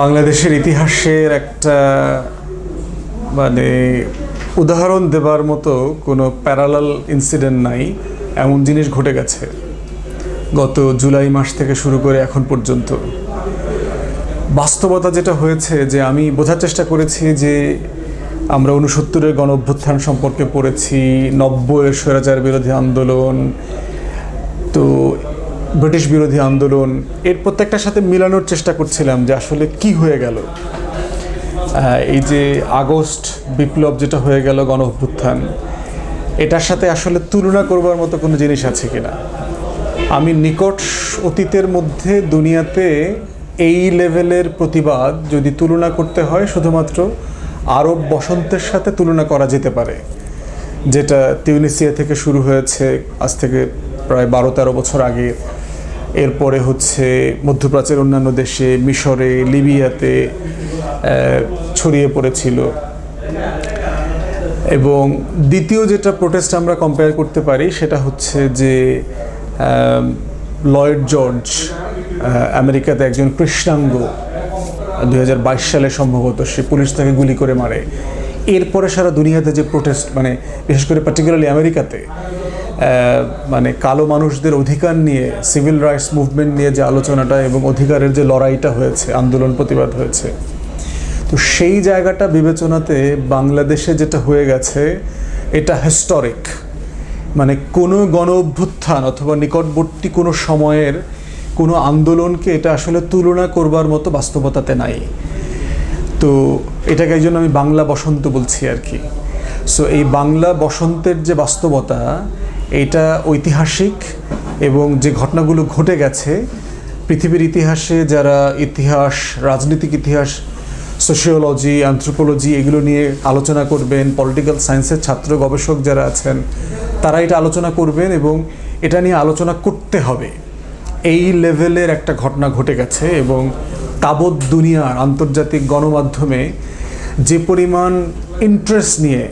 বাংলাদেশের ইতিহাসের একটা মানে উদাহরণ দেবার মতো কোনো প্যারালাল ইনসিডেন্ট নাই। এমন জিনিস ঘটে গেছে গত জুলাই মাস থেকে শুরু করে এখন পর্যন্ত। বাস্তবতা যেটা হয়েছে যে আমি বোঝার চেষ্টা করেছি যে আমরা উনসত্তরের গণ অভ্যুত্থান সম্পর্কে পড়েছি, নব্বইয়ের স্বৈরাচার বিরোধী আন্দোলন ব্রিটিশ বিরোধী আন্দোলন, এর প্রত্যেকটার সাথে মিলানোর চেষ্টা করছিলাম যে আসলে কি হয়ে গেল। এই যে আগস্ট বিপ্লব যেটা হয়ে গেল গণ অভ্যুত্থান এটার সাথে আসলে তুলনা করবার মতো কোনো জিনিস আছে কিনা? আমি নিকট অতীতের মধ্যে দুনিয়াতে এই লেভেলের প্রতিবাদ যদি তুলনা করতে হয়, শুধুমাত্র আরব বসন্তের সাথে তুলনা করা যেতে পারে, যেটা তিউনিসিয়া থেকে শুরু হয়েছে, আজ থেকে প্রায় বারো তেরো বছর আগে এরপরে হচ্ছে মধ্যপ্রাচ্যের অন্যান্য দেশে মিশরে, লিবিয়াতে ছড়িয়ে পড়েছিল। এবং দ্বিতীয় যেটা প্রোটেস্ট আমরা কম্পেয়ার করতে পারি সেটা হচ্ছে যে লয়েড জর্জ আমেরিকাতে একজন কৃষ্ণাঙ্গ দু হাজার বাইশ সালে সম্ভবত সে পুলিশ তাকে গুলি করে মারে। এরপরে সারা দুনিয়াতে যে প্রোটেস্ট মানে বিশেষ করে পার্টিকুলারলি আমেরিকাতে মানে কালো মানুষদের অধিকার নিয়ে সিভিল রাইটস মুভমেন্ট নিয়ে যে আলোচনাটা এবং অধিকারের যে লড়াইটা হয়েছে, আন্দোলন প্রতিবাদ হয়েছে। তো সেই জায়গাটা বিবেচনাতে বাংলাদেশে যেটা হয়ে গেছে, এটা হিস্টরিক মানে কোনো গণ অভ্যুত্থান অথবা নিকটবর্তী কোনো সময়ের কোনো আন্দোলনকে এটা আসলে তুলনা করবার মতো বাস্তবতাতে নাই। তো এটাকে এই জন্য আমি বাংলা বসন্ত বলছি আর কি। সো এই বাংলা বসন্তের যে বাস্তবতা এটা ঐতিহাসিক এবং যে ঘটনাগুলো ঘটে গেছে, পৃথিবীর ইতিহাসে যারা ইতিহাস, রাজনৈতিক ইতিহাস সোশিওলজি অ্যান্থ্রোপোলজি এগুলো নিয়ে আলোচনা করবেন পলিটিক্যাল সায়েন্সের ছাত্র গবেষক যারা আছেন, তারা এটা আলোচনা করবেন এবং এটা নিয়ে আলোচনা করতে হবে। এই লেভেলের একটা ঘটনা ঘটে গেছে এবং তাবৎ দুনিয়ার আন্তর্জাতিক গণমাধ্যমে যে পরিমাণ ইন্টারেস্ট নিয়ে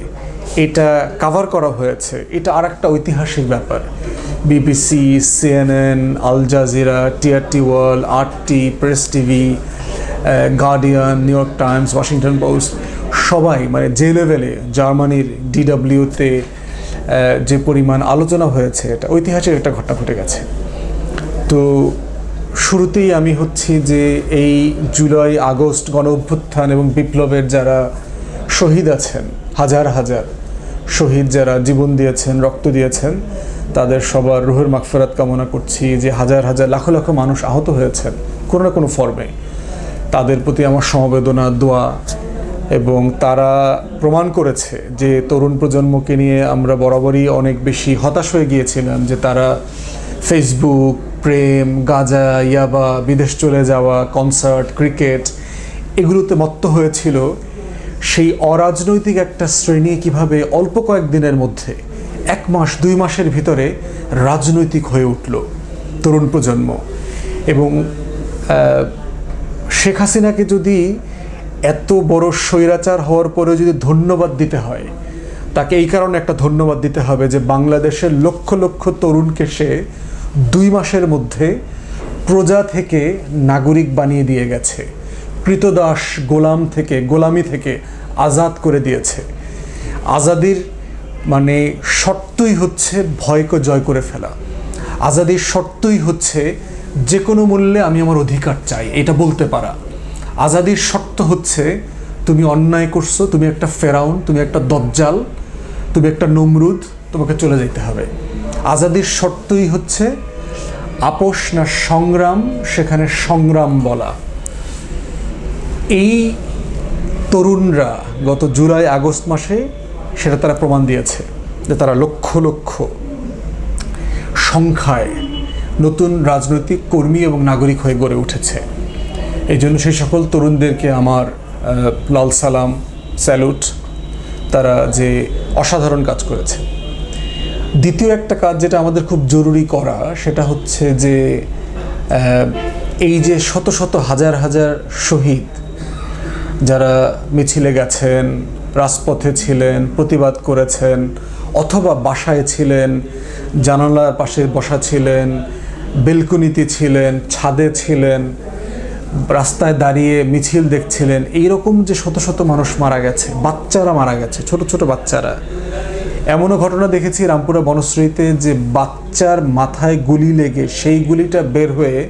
এটা কাভার করা হয়েছে। এটা আর একটা ঐতিহাসিক ব্যাপার। BBC CNN Al Jazeera TRT World RT Press TV Guardian New York Times Washington Post সবাই মানে যে লেভেলে জার্মানির ডিডাব্লিউতে যে পরিমাণ আলোচনা হয়েছে, এটা ঐতিহাসিক একটা ঘটনা ঘটে গেছে। তো শুরুতেই আমি হচ্ছি যে এই জুলাই, আগস্ট গণ অভ্যুত্থান এবং বিপ্লবের যারা শহীদ আছেন, হাজার হাজার শহীদ যারা জীবন দিয়েছেন, রক্ত দিয়েছেন, তাদের সবার রুহের মাগফেরাত কামনা করছি যে হাজার হাজার, লাখো লাখো মানুষ আহত হয়েছেন, কোনো না কোনো ফর্মে। তাদের প্রতি আমার সমবেদনা, দোয়া, এবং তারা প্রমাণ করেছে যে তরুণ প্রজন্মকে নিয়ে আমরা বরাবরই অনেক বেশি হতাশ হয়ে গিয়েছিলাম, যে তারা ফেসবুক প্রেম গাজা ইয়াবা বিদেশ চলে যাওয়া কনসার্ট ক্রিকেট এগুলোতে মত্ত হয়েছিল। সেই অরাজনৈতিক একটা শ্রেণি কীভাবে অল্প কয়েকদিনের মধ্যে, এক মাস, দুই মাসের ভিতরে রাজনৈতিক হয়ে উঠল তরুণ প্রজন্ম। এবং শেখ হাসিনাকে যদি এত বড় স্বৈরাচার হওয়ার পরেও যদি ধন্যবাদ দিতে হয়, তাকে এই কারণে একটা ধন্যবাদ দিতে হবে যে বাংলাদেশের লক্ষ লক্ষ তরুণকে সে দুই মাসের মধ্যে প্রজা থেকে নাগরিক বানিয়ে দিয়ে গেছে। কৃতদাস গোলাম থেকে, গোলামি থেকে আজাদ করে দিয়েছে। আজাদির মানে শর্তই হচ্ছে ভয়কে জয় করে ফেলা। আজাদির শর্তই হচ্ছে যে কোনো মূল্যে আমি আমার অধিকার চাই, এটা বলতে পারা। আজাদির শর্ত হচ্ছে তুমি অন্যায় করছ, তুমি একটা ফেরাউন, তুমি একটা দজ্জাল, তুমি একটা নমরুদ, তোমাকে চলে যেতে হবে। আজাদির শর্তই হচ্ছে আপোষ না সংগ্রাম, সেখানে সংগ্রাম বলা। এই তরুণরা গত জুলাই, আগস্ট মাসে সেটা তারা প্রমাণ দিয়েছে যে তারা লক্ষ লক্ষ সংখ্যায় নতুন রাজনৈতিক কর্মী এবং নাগরিক হয়ে গড়ে উঠেছে। এই জন্য সেই সকল তরুণদেরকে আমার লাল সালাম, স্যালুট। তারা যে অসাধারণ কাজ করেছে। দ্বিতীয় একটা কাজ যেটা আমাদের খুব জরুরি করা, সেটা হচ্ছে যে এই যে শত শত, হাজার হাজার শহীদ যারা মিছিলে গেছেন, রাজপথে ছিলেন, প্রতিবাদ করেছেন, অথবা বাসায় ছিলেন, জানালার পাশে বসা ছিলেন, বেলকুনিতে ছিলেন, ছাদে ছিলেন, রাস্তায় দাঁড়িয়ে মিছিল দেখছিলেন, এইরকম যে শত শত মানুষ মারা গেছে, বাচ্চারা মারা গেছে, ছোট ছোট বাচ্চারা। এমনও ঘটনা দেখেছি রামপুরা বনশ্রীতে যে বাচ্চার মাথায় গুলি লেগে, সেই গুলিটা বের হয়ে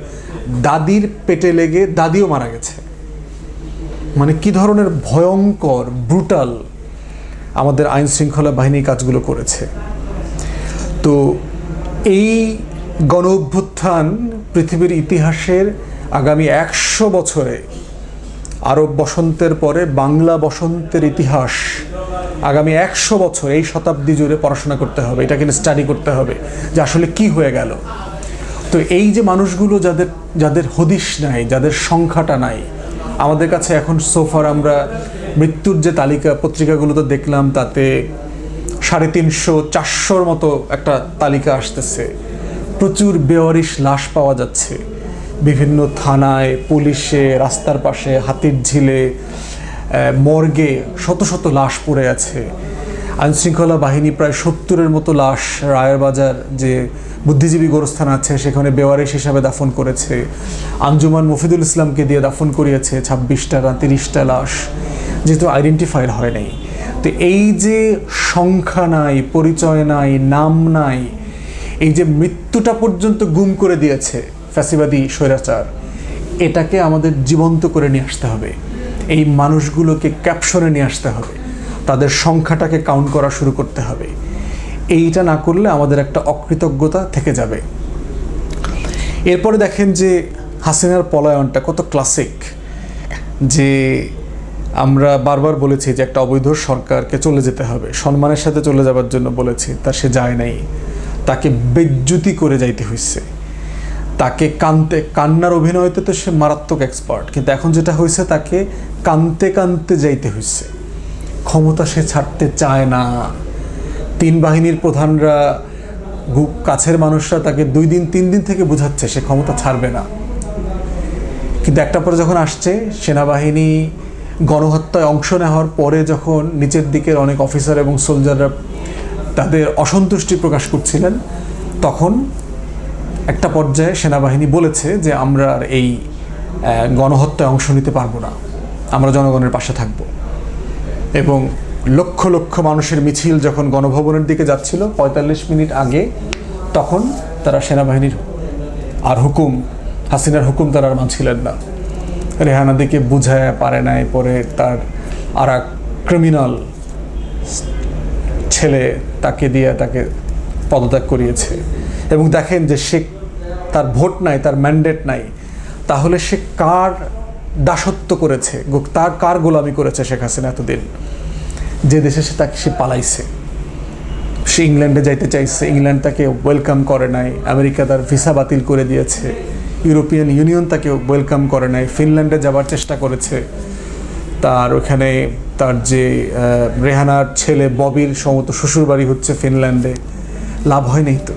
দাদির পেটে লেগে দাদিও মারা গেছে। মানে কি ধরনের ভয়ঙ্কর ব্রুটাল আমাদের আইন শৃঙ্খলা বাহিনী কাজগুলো করেছে? তো এই গণ অভ্যুত্থান পৃথিবীর ইতিহাসের আগামী একশো বছরে আরব বসন্তের পরে বাংলা বসন্তের ইতিহাস আগামী একশো বছর এই শতাব্দী জুড়ে পড়াশোনা করতে হবে এটা কিন্তু স্টাডি করতে হবে যে আসলে কি হয়ে গেল। তো এই যে মানুষগুলো যাদের যাদের হদিশ নাই, যাদের সংখ্যাটা নাই আমাদের কাছে এখন সোফার আমরা মৃত্যুর যে তালিকা পত্রিকাগুলোতে দেখলাম, তাতে সাড়ে তিনশো, চারশোর মতো একটা তালিকা আসতেছে। প্রচুর বেওয়ারিশ লাশ পাওয়া যাচ্ছে। বিভিন্ন থানায়, পুলিশে, রাস্তার পাশে, হাতির ঝিলে মর্গে শত শত লাশ পড়ে আছে। আইনশৃঙ্খলা বাহিনী প্রায় সত্তরের মতো লাশ রায়ের বাজার যে বুদ্ধিজীবী গোরস্থান আছে, সেখানে বেওয়ারিশ হিসাবে দাফন করেছে। আঞ্জুমান মফিদুল ইসলামকে দিয়ে দাফন করিয়েছে ছাব্বিশটা না তিরিশটা লাশ, যেহেতু আইডেন্টিফাইড হয় নাই। তো এই যে সংখ্যা নাই, পরিচয় নাই, নাম নাই, এই যে মৃত্যুটা পর্যন্ত গুম করে দিয়েছে ফ্যাসিবাদী স্বৈরাচার, এটাকে আমাদের জীবন্ত করে নিয়ে আসতে হবে। এই মানুষগুলোকে ক্যাপশনে নিয়ে আসতে হবে। তাদের সংখ্যাটাকে কাউন্ট করা শুরু করতে হবে। এইটা না করলে আমাদের একটা অকৃতজ্ঞতা থেকে যাবে। এরপরে দেখেন যে হাসিনার পলায়নটা কত ক্লাসিক যে আমরা বারবার বলেছি যে একটা অবৈধ সরকারকে চলে যেতে হবে। সম্মানের সাথে চলে যাবার জন্য বলেছি, তা সে যায় নাই। তাকে বেজ্জুতি করে যাইতে হয়েছে তাকে কানতে, কান্নার অভিনয়তে তো সে মারাত্মক এক্সপার্ট কিন্তু এখন যেটা হয়েছে তাকে কানতে কানতে যাইতে হয়েছে ক্ষমতা সে ছাড়তে চায় না। তিন বাহিনীর প্রধানরা কাছের মানুষরা তাকে দুই দিন, তিন দিন থেকে বোঝাচ্ছে সে ক্ষমতা ছাড়বে না। কিন্তু একটা পরে যখন আসছে, সেনাবাহিনী গণহত্যায় অংশ নেওয়ার পরে যখন নিচের দিকের অনেক অফিসার এবং সোলজাররা তাদের অসন্তুষ্টি প্রকাশ করছিলেন, তখন একটা পর্যায়ে সেনাবাহিনী বলেছে যে, আমরা আর এই গণহত্যায় অংশ নিতে পারব না। আমরা জনগণের পাশে থাকব। এবং লক্ষ লক্ষ মানুষের মিছিল যখন গণভবনের দিকে যাচ্ছিল, পঁয়তাল্লিশ মিনিট আগে, তখন তারা সেনাবাহিনীর আর হুকুম, হাসিনার হুকুম তারা আর মানছিলেন না। রেহানাদিকে বুঝায় পারে নাই পরে তার আর ক্রিমিনাল ছেলে তাকে দিয়ে তাকে পদত্যাগ করিয়েছে। এবং দেখেন যে সে তার ভোট নাই, তার ম্যান্ডেট নাই। তাহলে সে কার দাসত্ব করেছে তার কার গোলামি করেছে শেখ হাসিনা এতদিন? যে দেশে সে তাকে সে পালাইছে। সে ইংল্যান্ডে যাইতে চাইছে, ইংল্যান্ড তাকে ওয়েলকাম করে নাই, আমেরিকা তার ভিসা বাতিল করে দিয়েছে, ইউরোপিয়ান ইউনিয়ন তাকে ওয়েলকাম করে নাই, ফিনল্যান্ডে যাবার চেষ্টা করেছে। তার ওখানে তার যে রেহানার ছেলে ববির সমত শ্বশুরবাড়ি হচ্ছে ফিনল্যান্ডে। লাভ হয় নাই তো।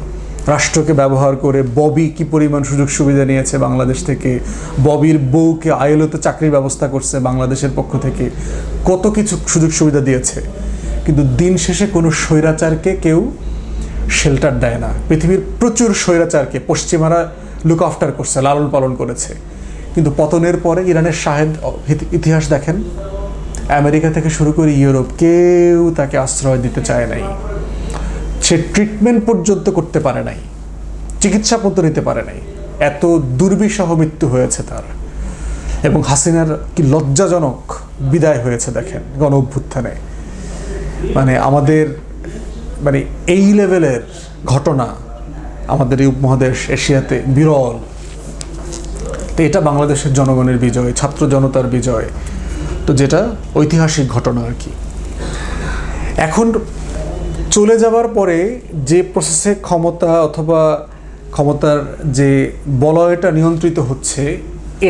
রাষ্ট্রকে ব্যবহার করে ববি কি পরিমাণ সুযোগ সুবিধা নিয়েছে বাংলাদেশ থেকে? ববির বউকে আইএলওতে চাকরির ব্যবস্থা করছে বাংলাদেশের পক্ষ থেকে। কত কিছু সুযোগ সুবিধা দিয়েছে। কিন্তু দিন শেষে কোনো স্বৈরাচারকে কেউ শেল্টার দেয় না। পৃথিবীর প্রচুর স্বৈরাচারকে পশ্চিমারা লুক আফটার করছে, লালন পালন করেছে। কিন্তু পতনের পরে ইরানের শাহেদ ইতিহাস দেখেন, আমেরিকা থেকে শুরু করে ইউরোপ কেউ তাকে আশ্রয় দিতে চায় নাই। সে ট্রিটমেন্ট পর্যন্ত করতে পারে নাই, চিকিৎসা পর্যন্ত নিতে পারে নাই। এত দুর্বিষহ মৃত্যু হয়েছে তার। এবং হাসিনার কি লজ্জাজনক বিদায় হয়েছে দেখেন, গণ অভ্যুত্থানে। মানে আমাদের মানে এই লেভেলের ঘটনা আমাদের এই উপমহাদেশ এশিয়াতে বিরল। তো এটা বাংলাদেশের জনগণের বিজয়, ছাত্র জনতার বিজয়। তো যেটা ঐতিহাসিক ঘটনা আর কি। এখন চলে যাবার পরে যে প্রসেসে ক্ষমতা অথবা ক্ষমতার যে বলয়টা নিয়ন্ত্রিত হচ্ছে,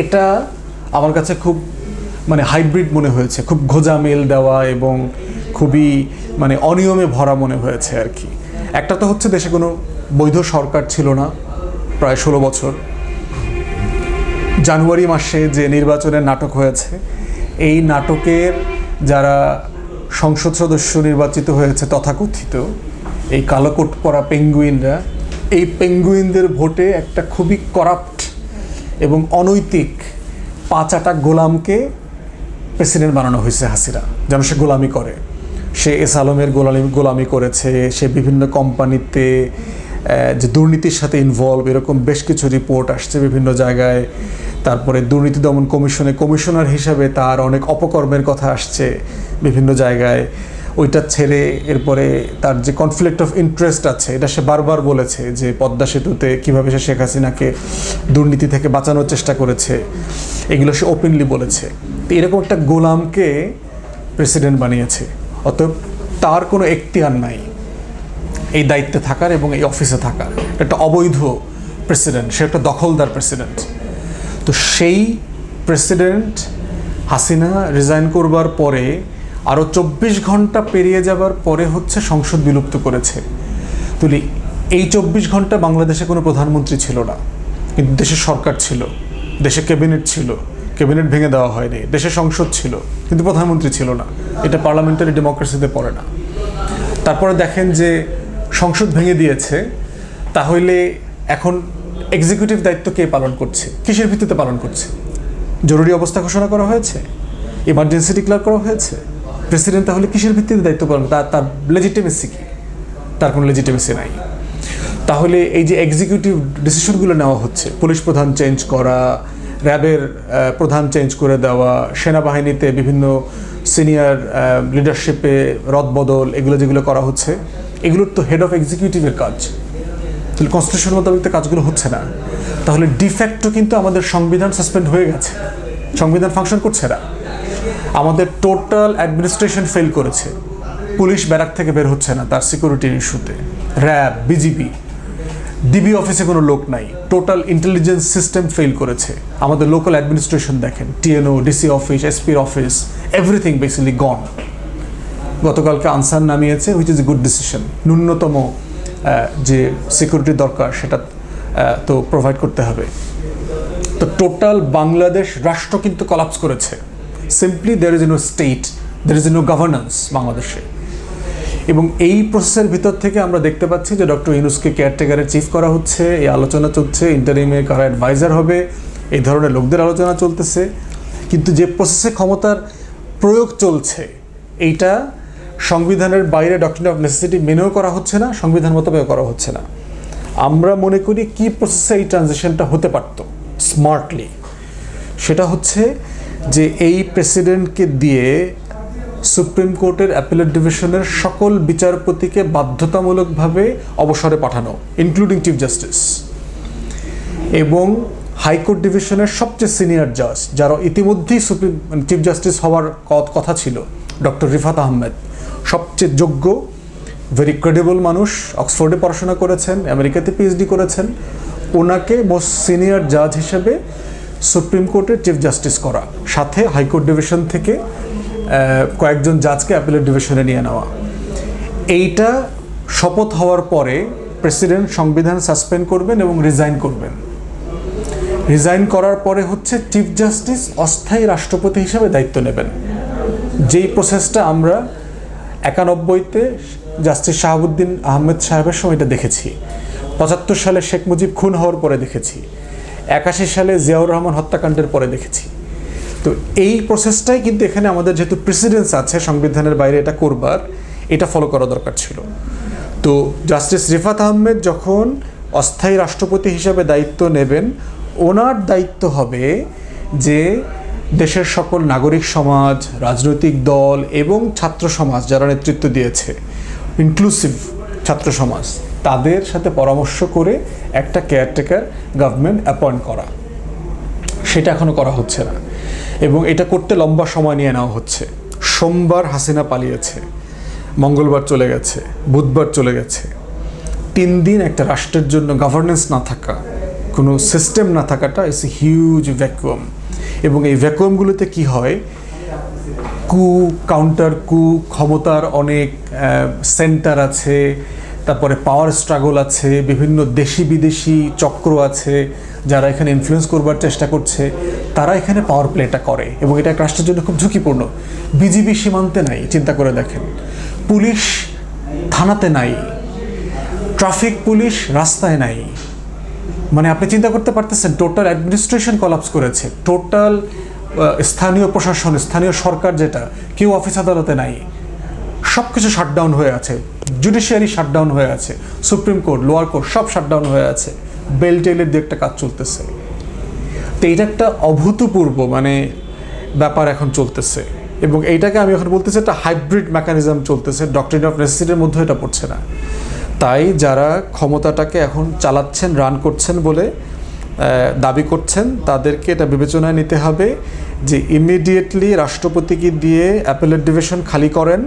এটা আমার কাছে খুব মানে হাইব্রিড মনে হয়েছে। খুব ঘোজামেল দেওয়া এবং খুবই মানে অনিয়মে ভরা মনে হয়েছে আর কি। একটা তো হচ্ছে দেশে কোনো বৈধ সরকার ছিল না, প্রায় ষোলো বছর। জানুয়ারি মাসে যে নির্বাচনের নাটক হয়েছে, এই নাটকের যারা সংসদ সদস্য নির্বাচিত হয়েছে তথাকথিত। এই কালোকোট পরা পেঙ্গুইনরা, এই পেঙ্গুইনদের ভোটে একটা খুবই করাপ্ট এবং অনৈতিক পাঁচ আটা গোলামকে প্রেসিডেন্ট বানানো হয়েছে হাসিরা যেন সে গোলামি করে। সে এস আলমের গোলামি গোলামি করেছে, সে বিভিন্ন কোম্পানিতে যে দুর্নীতির সাথে ইনভলভ এরকম বেশ কিছু রিপোর্ট আসছে বিভিন্ন জায়গায়। তারপরে দুর্নীতি দমন কমিশনে কমিশনার হিসাবে তার অনেক অপকর্মের কথা আসছে বিভিন্ন জায়গায়। ওইটা ছেড়ে এরপরে তার যে কনফ্লিক্ট অফ ইন্টারেস্ট আছে, এটা সে বারবার বলেছে যে পদ্মা সেতুতে কীভাবে সে শেখ হাসিনাকে দুর্নীতি থেকে বাঁচানোর চেষ্টা করেছে। এগুলো সে ওপেনলি বলেছে। তো এরকম একটা গোলামকে প্রেসিডেন্ট বানিয়েছে। অতএব তার কোনো এখতিয়ার নাই। এই দায়িত্বে থাকার এবং এই অফিসে থাকার। একটা অবৈধ প্রেসিডেন্ট, সে একটা দখলদার প্রেসিডেন্ট। তো সেই প্রেসিডেন্ট হাসিনা রিজাইন করবার পরে আরও চব্বিশ ঘণ্টা পেরিয়ে যাবার পরে হচ্ছে সংসদ বিলুপ্ত করেছে। তুলি, এই চব্বিশ ঘণ্টা বাংলাদেশে কোনো প্রধানমন্ত্রী ছিল না। কিন্তু দেশের সরকার ছিল দেশে ক্যাবিনেট ছিল, ক্যাবিনেট ভেঙে দেওয়া হয়নি দেশে সংসদ ছিল, কিন্তু প্রধানমন্ত্রী ছিল না। এটা পার্লামেন্টারি ডেমোক্রেসিতে পড়ে না। তারপরে দেখেন যে সংসদ ভেঙে দিয়েছে, তাহলে এখন এক্সিকিউটিভ দায়িত্ব কে পালন করছে? কিসের ভিত্তিতে পালন করছে? জরুরি অবস্থা ঘোষণা করা হয়েছে? ইমার্জেন্সি ডিক্লেয়ার করা হয়েছে? প্রেসিডেন্ট তাহলে কিসের ভিত্তিতে দায়িত্ব পালন তার তার লেজিটিমেসি কি? তার কোনো লেজিটিমেসি নাই। তাহলে এই যে এক্সিকিউটিভ ডিসিশনগুলো নেওয়া হচ্ছে, পুলিশ প্রধান চেঞ্জ করা, র্যাবের প্রধান চেঞ্জ করে দেওয়া, সেনাবাহিনীতে বিভিন্ন সিনিয়র লিডারশিপে রদবদল, এগুলো যেগুলো করা হচ্ছে এগুলোর তো হেড অফ এক্সিকিউটিভের কাজ। তাহলে কনস্টিটিউশন মোতাবেক তো কাজগুলো হচ্ছে না। তাহলে ডিফ্যাক্টও কিন্তু আমাদের সংবিধান সাসপেন্ড হয়ে গেছে। সংবিধান ফাংশন করছে না আমাদের টোটাল অ্যাডমিনিস্ট্রেশন ফেল করেছে। পুলিশ ব্যারাক থেকে বের হচ্ছে না তার সিকিউরিটির ইস্যুতে র্যাব বিজিবি ডিবি অফিসে কোনো লোক নাই। টোটাল ইন্টেলিজেন্স সিস্টেম ফেল করেছে। আমাদের লোকাল অ্যাডমিনিস্ট্রেশন দেখেন। টিএনও ডিসি অফিস এসপির অফিস এভরিথিং বেসিক্যালি গন গতকালকে আনসার নামিয়েছে হুইচ ইজ গুড ডিসিশন ন্যূনতম যে সিকিউরিটি দরকার, সেটা তো প্রোভাইড করতে হবে। তো টোটাল বাংলাদেশ রাষ্ট্র কিন্তু কলাপস করেছে। Simply there is no state there is no governance বাংলাদেশে। এবং এই প্রসেসের ভিতর থেকে আমরা দেখতে পাচ্ছি যে ডক্টর ইউনুসকে কেয়ারটেকারের চিফ করা হচ্ছে, এই আলোচনা চলছে ইন্টারিমে কারা অ্যাডভাইজার হবে, এই ধরনের লোকদের আলোচনা চলতেছে। কিন্তু যে প্রসেসে ক্ষমতার প্রয়োগ চলছে, এইটা সংবিধানের বাইরে ডক্টর অফ নেসেসিটি মেনেও করা হচ্ছে না, সংবিধান মোতাবেক করা হচ্ছে না। আমরা মনে করি কি প্রসেসে এই ট্রানজিশনটা হতে পারত স্মার্টলি সেটা হচ্ছে যে এই প্রেসিডেন্টকে দিয়ে সুপ্রিম কোর্টের অ্যাপিলেট ডিভিশনের সকল বিচারপতিকে বাধ্যতামূলকভাবে অবসরে পাঠানো ইনক্লুডিং চিফ জাস্টিস এবং হাইকোর্ট ডিভিশনের সবচেয়ে সিনিয়র জাজ যারা ইতিমধ্যেই সুপ্রিম চিফ জাস্টিস হওয়ার কথা ছিল ডক্টর রিফাত আহমেদ। সবচেয়ে যোগ্য ভেরি ক্রেডিবল মানুষ, অক্সফোর্ডে পড়াশোনা করেছেন, আমেরিকাতে পিএইচডি করেছেন। ওনাকে মোস্ট সিনিয়র জাজ হিসেবে সুপ্রিম কোর্টের চিফ জাস্টিস করা। সাথে হাইকোর্ট ডিভিশন থেকে কয়েকজন জাজকে অ্যাপিলেট ডিভিশনে নিয়ে নেওয়া। এইটা শপথ হওয়ার পরে প্রেসিডেন্ট সংবিধান সাসপেন্ড করবেন এবং রিজাইন করবেন। রিজাইন করার পরে হচ্ছে চিফ জাস্টিস অস্থায়ী রাষ্ট্রপতি হিসেবে দায়িত্ব নেবেন। যেই প্রসেসটা আমরা একানব্বইতে জাস্টিস শাহাবুদ্দিন আহমেদ সাহেবের সময় এটা দেখেছি। পঁচাত্তর সালে শেখ মুজিব খুন হওয়ার পরে দেখেছি। একাশি সালে জিয়াউর রহমান হত্যাকাণ্ডের পরে দেখেছি। তো এই প্রসেসটাই কিন্তু এখানে আমাদের যেহেতু প্রেসিডেন্স আছে সংবিধানের বাইরে এটা করবার, এটা ফলো করা দরকার ছিল। তো জাস্টিস রিফাত আহমেদ যখন অস্থায়ী রাষ্ট্রপতি হিসাবে দায়িত্ব নেবেন, ওনার দায়িত্ব হবে যে দেশের সকল নাগরিক সমাজ, রাজনৈতিক দল এবং ছাত্র সমাজ যারা নেতৃত্ব দিয়েছে ইনক্লুসিভ ছাত্র সমাজ, তাদের সাথে পরামর্শ করে একটা কেয়ারটেকার গভর্নমেন্ট অ্যাপয়েন্ট করা। সেটা এখনও করা হচ্ছে না। এবং এটা করতে লম্বা সময় নিয়ে নেওয়া হচ্ছে। সোমবার হাসিনা পালিয়েছে। মঙ্গলবার চলে গেছে। বুধবার চলে গেছে। তিন দিন একটা রাষ্ট্রের জন্য গভর্নেন্স না থাকা, কোনো সিস্টেম না থাকাটা ইস এ হিউজ ভ্যাকুয়াম এবং এই ভ্যাকুয়ামগুলোতে কি হয়? কু কাউন্টার কু, ক্ষমতার অনেক সেন্টার আছে, তারপরে পাওয়ার স্ট্রাগল আছে, বিভিন্ন দেশি বিদেশি চক্র আছে, যারা এখানে ইনফ্লুয়েন্স করবার চেষ্টা করছে, তারা এখানে পাওয়ার প্লেটা করে এবং এটা রাষ্ট্রের জন্য খুব ঝুঁকিপূর্ণ। বিজিবি সীমান্তে নাই, চিন্তা করে দেখেন। পুলিশ থানাতে নাই ট্রাফিক পুলিশ রাস্তায় নাই মানে আপনি চিন্তা করতে পারতেছেন টোটাল অ্যাডমিনিস্ট্রেশন কলাপস করেছে। টোটাল স্থানীয় প্রশাসন, স্থানীয় সরকার যেটা, কেউ অফিস আদালতে নাই। সব কিছু শাটডাউন হয়ে আছে। জুডিশিয়ারি শাটডাউন হয়ে আছে। সুপ্রিম কোর্ট লোয়ার কোর্ট সব শাটডাউন হয়ে আছে। বেল টেলের দিয়ে একটা কাজ চলতেছে। তো এটা একটা অভূতপূর্ব মানে ব্যাপার এখন চলতেছে। এবং এইটাকে আমি এখন বলতেছি একটা হাইব্রিড মেকানিজম চলতেছে। ডক্টরিন অফ নেসেসিটির মধ্যে এটা পড়ছে না। তাই যারা ক্ষমতাটাকে এখন চালাচ্ছেন রান করছেন বলে দাবি করছেন, তাদেরকে এটা বিবেচনায় নিতে হবে যে ইমিডিয়েটলি রাষ্ট্রপতিকে দিয়ে অ্যাপেলেট ডিভিশন খালি করেন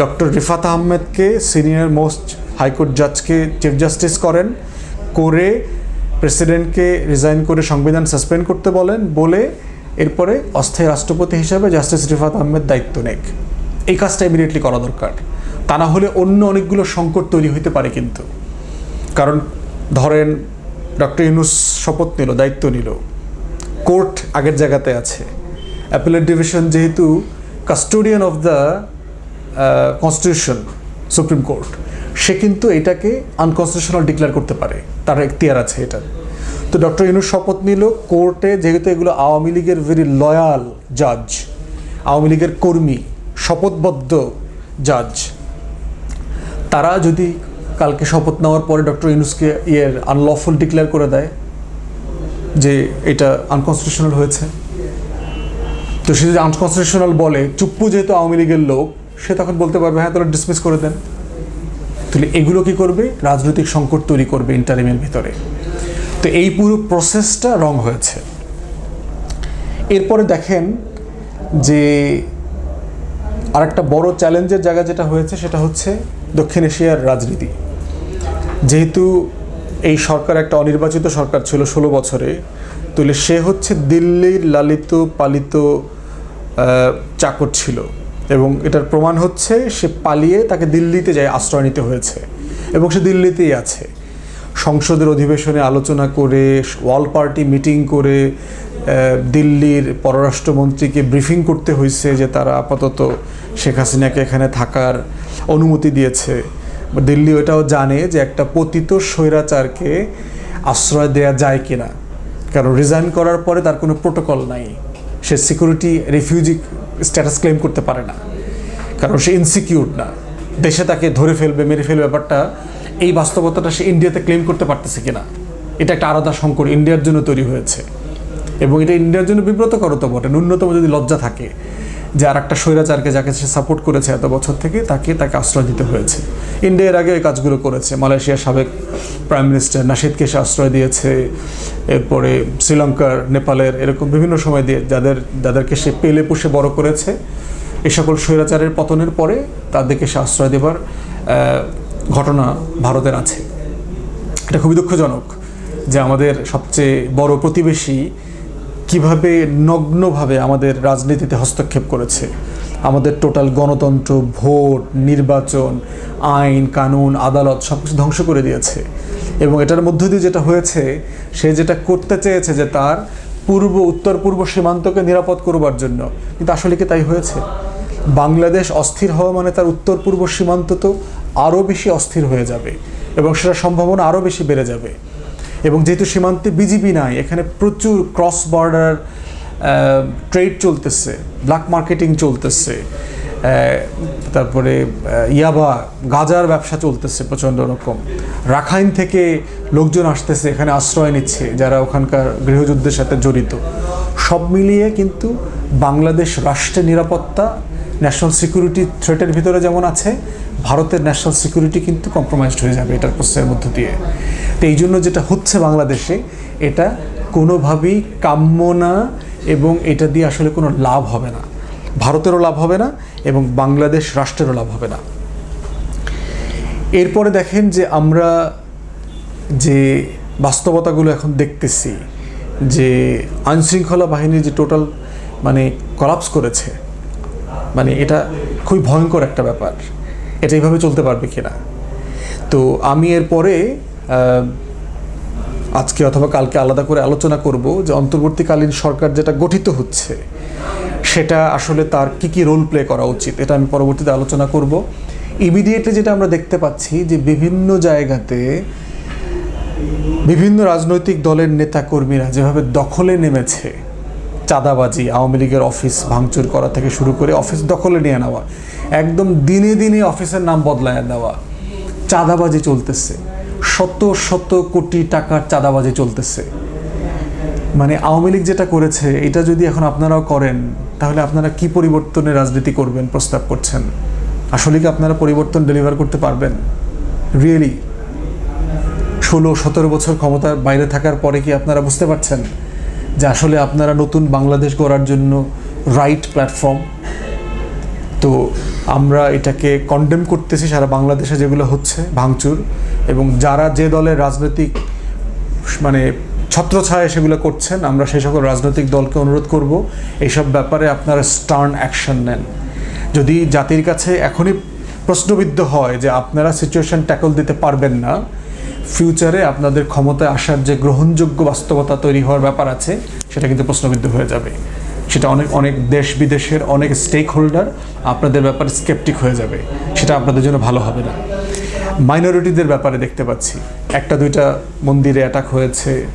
ডক্টর রিফাত আহমেদকে সিনিয়র মোস্ট হাইকোর্ট জাজকে চিফ জাস্টিস করেন, করে প্রেসিডেন্টকে রিজাইন করে সংবিধান সাসপেন্ড করতে বলেন, বলে এরপরে অস্থায়ী রাষ্ট্রপতি হিসাবে জাস্টিস রিফাত আহমেদ দায়িত্ব নেক। এই কাজটা ইমিডিয়েটলি করা দরকার। তা না হলে অন্য অনেকগুলো সংকট তৈরি হতে পারে কিন্তু। কারণ ধরেন ডক্টর ইউনুস শপথ নিল, দায়িত্ব নিল। কোর্ট আগের জায়গাতে আছে। অ্যাপেলেট ডিভিশন যেহেতু custodian of the constitution, Supreme Court, সে কিন্তু এটাকে আনকনস্টিটিউশনাল ডিক্লেয়ার করতে পারে। তার এখতিয়ার আছে এটা। তো ডক্টর ইউনুস শপথ নিল, কোর্টে যেহেতু এগুলো আওয়ামী লীগের ভেরি লয়াল জাজ আওয়ামী লীগের কর্মী, শপথবদ্ধ জাজ তারা যদি কালকে শপথ নেওয়ার পরে ডক্টর ইউনুসকে ইয়ের আনলফুল ডিক্লেয়ার করে দেয় যে এটা আনকনস্টিটিউশনাল হয়েছে, তো সে যদি আনকনস্টিটিউশনাল বলে, চুপ্পু যেহেতু আওয়ামী লীগের লোক সে তখন বলতে পারবে হ্যাঁ তাহলে ডিসমিস করে দেন। তাহলে এগুলো কি করবে? রাজনৈতিক সংকট তৈরি করবে ইন্টারিমের ভিতরে। তো এই পুরো প্রসেসটা রং হয়েছে। এরপরে দেখেন যে আরেকটা বড় চ্যালেঞ্জের জায়গা যেটা হয়েছে সেটা হচ্ছে দক্ষিণ এশিয়ার রাজনীতি। যেহেতু এই সরকার একটা অনির্বাচিত সরকার ছিল ষোলো বছরে, তাহলে সে হচ্ছে দিল্লির লালিত পালিত চাকর ছিল। এবং এটার প্রমাণ হচ্ছে সে পালিয়ে তাকে দিল্লিতে যায় আশ্রয় নিতে হয়েছে এবং সে দিল্লিতেই আছে। সংসদের অধিবেশনে আলোচনা করে, ওয়াল পার্টি মিটিং করে দিল্লির পররাষ্ট্রমন্ত্রীকে ব্রিফিং করতে হয়েছে যে তারা আপাতত শেখ হাসিনাকে এখানে থাকার অনুমতি দিয়েছে। দিল্লি ওটাও জানে যে একটা পতিত স্বৈরাচারকে আশ্রয় দেয়া যায় কিনা। কারণ রিজাইন করার পরে তার কোনো প্রোটোকল নাই। সে সিকিউরিটি রিফিউজি স্ট্যাটাস ক্লেম করতে পারে না। কারণ সে ইনসিকিউর না। দেশে তাকে ধরে ফেলবে, মেরে ফেলবে ব্যাপারটা, এই বাস্তবতাটা সে ইন্ডিয়াতে ক্লেম করতে পারতেছে কিনা। এটা একটা আলাদা সংকট। ইন্ডিয়ার জন্য তৈরি হয়েছে। এবং এটা ইন্ডিয়ার জন্য বিব্রতকর তো বটে ন্যূনতম যদি লজ্জা থাকে যে আর একটা স্বৈরাচারকে যাকে সে সাপোর্ট করেছে এত বছর থেকে, তাকে তাকে আশ্রয় দিতে হয়েছে। ইন্ডিয়ার আগে এই কাজগুলো করেছে। মালয়েশিয়ার সাবেক প্রাইম মিনিস্টার নাশিদকে সে আশ্রয় দিয়েছে, এরপরে শ্রীলঙ্কার, নেপালের, এরকম বিভিন্ন সময় দিয়ে যাদের, যাদেরকে সে পেলে পুষে বড় করেছে এই সকল স্বৈরাচারের পতনের পরে তাদেরকে সে আশ্রয় দেবার ঘটনা ভারতের আছে। এটা খুবই দুঃখজনক যে আমাদের সবচেয়ে বড় প্রতিবেশী কীভাবে নগ্নভাবে আমাদের রাজনীতিতে হস্তক্ষেপ করেছে? আমাদের টোটাল গণতন্ত্র, ভোট, নির্বাচন, আইন, কানুন, আদালত সব কিছু ধ্বংস করে দিয়েছে। এবং এটার মধ্য দিয়ে যেটা হয়েছে, সে যেটা করতে চেয়েছে যে তার পূর্ব, উত্তর, পূর্ব সীমান্তকে নিরাপদ করবার জন্য। কিন্তু আসলে কি তাই হয়েছে? বাংলাদেশ অস্থির হওয়া মানে তার উত্তর, পূর্ব সীমান্ত তো আরও বেশি অস্থির হয়ে যাবে এবং সেটার সম্ভাবনা আরও বেশি বেড়ে যাবে। এবং যেহেতু সীমান্তে বিজিবি নাই, এখানে প্রচুর ক্রস বর্ডার ট্রেড চলতেছে ব্ল্যাক মার্কেটিং চলতেছে তারপরে ইয়াবা, গাজার ব্যবসা চলতেছে প্রচণ্ড রকম। রাখাইন থেকে লোকজন আসতেছে, এখানে আশ্রয় নিচ্ছে, যারা ওখানকার গৃহযুদ্ধের সাথে জড়িত। সব মিলিয়ে কিন্তু বাংলাদেশ রাষ্ট্রের নিরাপত্তা ন্যাশনাল সিকিউরিটি থ্রেটের ভিতরে যেমন আছে, ভারতের ন্যাশনাল সিকিউরিটি কিন্তু কম্প্রোমাইজড হয়ে যাবে এটার প্রসেসের মধ্য দিয়ে। তো এই জন্য যেটা হচ্ছে বাংলাদেশে, এটা কোনোভাবেই কাম্য না এবং এটা দিয়ে আসলে কোনো লাভ হবে না। ভারতেরও লাভ হবে না এবং বাংলাদেশ রাষ্ট্রেরও লাভ হবে না। এরপরে দেখেন যে আমরা যে বাস্তবতাগুলো এখন দেখতেছি, যে আইনশৃঙ্খলা বাহিনী যে টোটাল মানে কলাপস করেছে মানে এটা খুবই ভয়ঙ্কর একটা ব্যাপার। এটা এইভাবে চলতে পারবে কিনা? তো আমি এরপরে আজকে অথবা কালকে আলাদা করে আলোচনা করব যে অন্তর্বর্তীকালীন সরকার যেটা গঠিত হচ্ছে, সেটা আসলে তার কি কি রোল প্লে করা উচিত, এটা আমি পরবর্তীতে আলোচনা করব। ইমিডিয়েটলি যেটা আমরা দেখতে পাচ্ছি যে বিভিন্ন জায়গাতে বিভিন্ন রাজনৈতিক দলের নেতাকর্মীরা যেভাবে দখলে নেমেছে চাঁদাবাজি, আওয়ামী লীগের অফিস ভাঙচুর করা থেকে শুরু করে অফিস দখলে নিয়ে নেওয়া, একদম দিনে দিনে অফিসের নাম বদলায় দেওয়া চাঁদাবাজি চলতেছে। শত শত কোটি টাকার চাঁদাবাজি চলতেছে। মানে আওয়ামী লীগ যেটা করেছে, এটা যদি এখন আপনারাও করেন, তাহলে আপনারা কি পরিবর্তনের রাজনীতি করবেন, প্রস্তাব করছেন? আসলে কি আপনারা পরিবর্তন ডেলিভার করতে পারবেন? রিয়েলি ষোলো সতেরো বছর ক্ষমতার বাইরে থাকার পরে কি আপনারা বুঝতে পারছেন? যে আসলে আপনারা নতুন বাংলাদেশ গড়ার জন্য রাইট প্ল্যাটফর্ম তো আমরা এটাকে কন্ডেম করতেছি সারা বাংলাদেশে যেগুলো হচ্ছে ভাঙচুর এবং যারা যে দলের রাজনৈতিক মানে ছত্রছায়া সেগুলো করছেন, আমরা সেই সকল রাজনৈতিক দলকে অনুরোধ করব, এইসব ব্যাপারে আপনারা স্টার্ন অ্যাকশন নেন। যদি জাতির কাছে এখনই প্রশ্নবিদ্ধ হয় যে আপনারা সিচুয়েশন ট্যাকল দিতে পারবেন না ফিউচারে আপনাদের ক্ষমতায় আসার যে গ্রহণযোগ্য বাস্তবতা তৈরি হওয়ার ব্যাপার আছে, সেটা কিন্তু প্রশ্নবিদ্ধ হয়ে যাবে। সেটা অনেক অনেক দেশ বিদেশের অনেক স্টেক হোল্ডার আপনাদের ব্যাপারে স্কেপটিক হয়ে যাবে। সেটা আপনাদের জন্য ভালো হবে না। মাইনরিটিদের ব্যাপারে দেখতে পাচ্ছি। একটা, দুইটা মন্দিরে অ্যাটাক হয়েছে।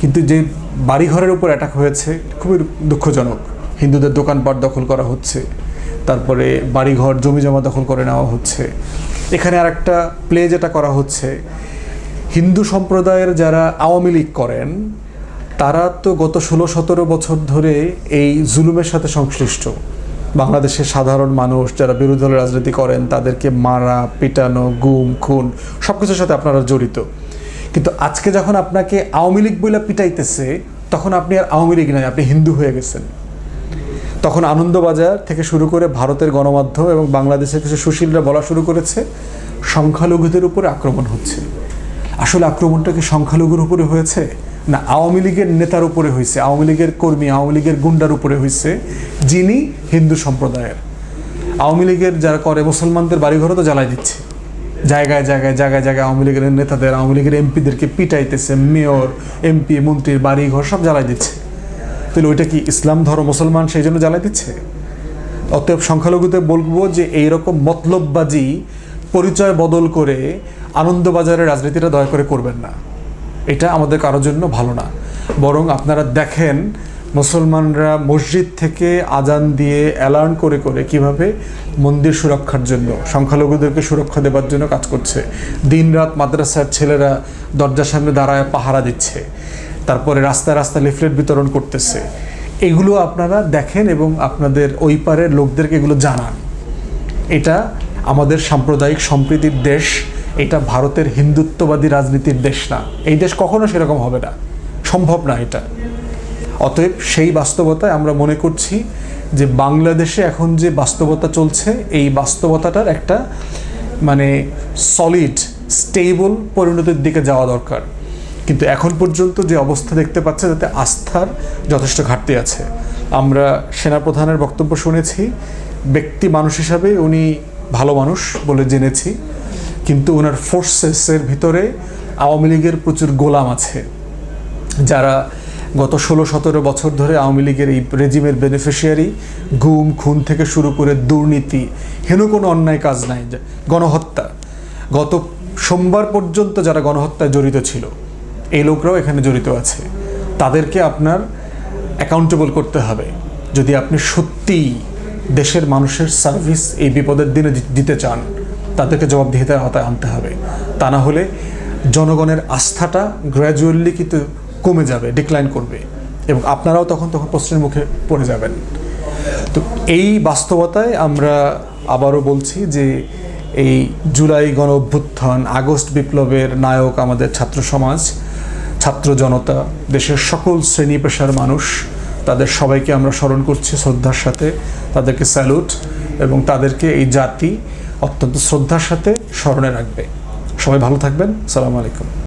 কিন্তু যে বাড়িঘরের উপর অ্যাটাক হয়েছে, খুবই দুঃখজনক। হিন্দুদের দোকানপাট দখল করা হচ্ছে। তারপরে বাড়িঘর জমি জমা দখল করে নেওয়া হচ্ছে। এখানে আর একটা প্লে যেটা করা হচ্ছে হিন্দু সম্প্রদায়ের যারা আওয়ামী লীগ করেন, তারা তো গত ষোলো সতেরো বছর ধরে এই জুলুমের সাথে সংশ্লিষ্ট। বাংলাদেশের সাধারণ মানুষ যারা বিরোধী দলের রাজনীতি করেন, তাদেরকে মারা, পিটানো, গুম, খুন সব কিছুর সাথে আপনারা জড়িত। কিন্তু আজকে যখন আপনাকে আওয়ামী লীগ বইলা পিটাইতেছে, তখন আপনি আর আওয়ামী লীগ নয় আপনি হিন্দু হয়ে গেছেন। তখন আনন্দবাজার থেকে শুরু করে ভারতের গণমাধ্যম এবং বাংলাদেশের কিছু সুশীলরা বলা শুরু করেছে, সংখ্যালঘুদের উপরে আক্রমণ হচ্ছে। আসলে আক্রমণটা কি সংখ্যালঘুর উপরে হয়েছে? না, আওয়ামী লীগের নেতার উপরে হয়েছে। আওয়ামী লীগের কর্মী, আওয়ামী লীগের গুন্ডার উপরে হয়েছে, যিনি হিন্দু সম্প্রদায়ের। আওয়ামী লীগের যারা করে, মুসলমানদের বাড়িঘরও তো জ্বালাই দিচ্ছে। জায়গায় জায়গায় জায়গায় জায়গায় আওয়ামী লীগের নেতাদের, আওয়ামী লীগের এমপিদেরকে পিটাইতেছে, মেয়র, এমপি মন্ত্রীর বাড়িঘর সব জ্বালাই দিচ্ছে। তাহলে ওইটা কি ইসলাম ধর্ম মুসলমান সেই জন্য জ্বালাই দিচ্ছে? অতএব সংখ্যালঘুতে বলব যে এইরকম মতলববাজি, পরিচয় বদল করে আনন্দবাজারের রাজনীতিটা দয়া করে করবেন না। এটা আমাদের কারোর জন্য ভালো না। বরং আপনারা দেখেন, মুসলমানরা মসজিদ থেকে আজান দিয়ে অ্যালার্ন করে করে কীভাবে মন্দির সুরক্ষার জন্য, সংখ্যালঘুদেরকে সুরক্ষা দেওয়ার জন্য কাজ করছে। দিনরাত মাদ্রাসার ছেলেরা দরজার সামনে দাঁড়ায় পাহারা দিচ্ছে, তারপরে রাস্তায় রাস্তায় লিফলেট বিতরণ করতেছে। এগুলো আপনারা দেখেন এবং আপনাদের ওই পারের লোকদেরকে এগুলো জানান। এটা আমাদের সাম্প্রদায়িক সম্প্রীতির দেশ এটা ভারতের হিন্দুত্ববাদী রাজনীতির দেশ না। এই দেশ কখনো সেরকম হবে না। সম্ভব না এটা। অতএব সেই বাস্তবতায় আমরা মনে করছি যে বাংলাদেশে এখন যে বাস্তবতা চলছে, এই বাস্তবতাটার একটা মানে সলিড স্টেবল পরিণতির দিকে যাওয়া দরকার। কিন্তু এখন পর্যন্ত যে অবস্থা দেখতে পাচ্ছে, তাতে আস্থার যথেষ্ট ঘাটতি আছে। আমরা সেনাপ্রধানের বক্তব্য শুনেছি, ব্যক্তি মানুষ হিসাবে উনি ভালো মানুষ বলে জেনেছি। কিন্তু ওনার ফোর্সেসের ভিতরে আওয়ামী লীগের প্রচুর গোলাম আছে। যারা গত ষোলো সতেরো বছর ধরে আওয়ামী লীগের এই রেজিমের বেনিফিশিয়ারি গুম, খুন থেকে শুরু করে দুর্নীতি, হেন কোনো অন্যায় কাজ নাই গণহত্যা। গত সোমবার পর্যন্ত যারা গণহত্যায় জড়িত ছিল, এই লোকরাও এখানে জড়িত আছে। তাদেরকে আপনার অ্যাকাউন্টেবল করতে হবে। যদি আপনি সত্যিই দেশের মানুষের সার্ভিস এই বিপদের দিনে দিতে চান তাদেরকে জবাবদিহিতার আওতায় আনতে হবে। তা না হলে জনগণের আস্থাটা গ্র্যাজুয়ালি কিন্তু কমে যাবে ডিক্লাইন করবে এবং আপনারাও তখন তখন প্রশ্নের মুখে পড়ে যাবেন। তো এই বাস্তবতায় আমরা আবারও বলছি যে এই জুলাই গণ অভ্যুত্থান, আগস্ট বিপ্লবের নায়ক আমাদের ছাত্র সমাজ, ছাত্র জনতা, দেশের সকল শ্রেণি পেশার মানুষ, তাদের সবাইকে আমরা স্মরণ করছি শ্রদ্ধার সাথে, তাদেরকে স্যালুট এবং তাদেরকে এই জাতি অত্যন্ত শ্রদ্ধার সাথে স্মরণে রাখবে। সবাই ভালো থাকবেন। সালাম আলাইকুম।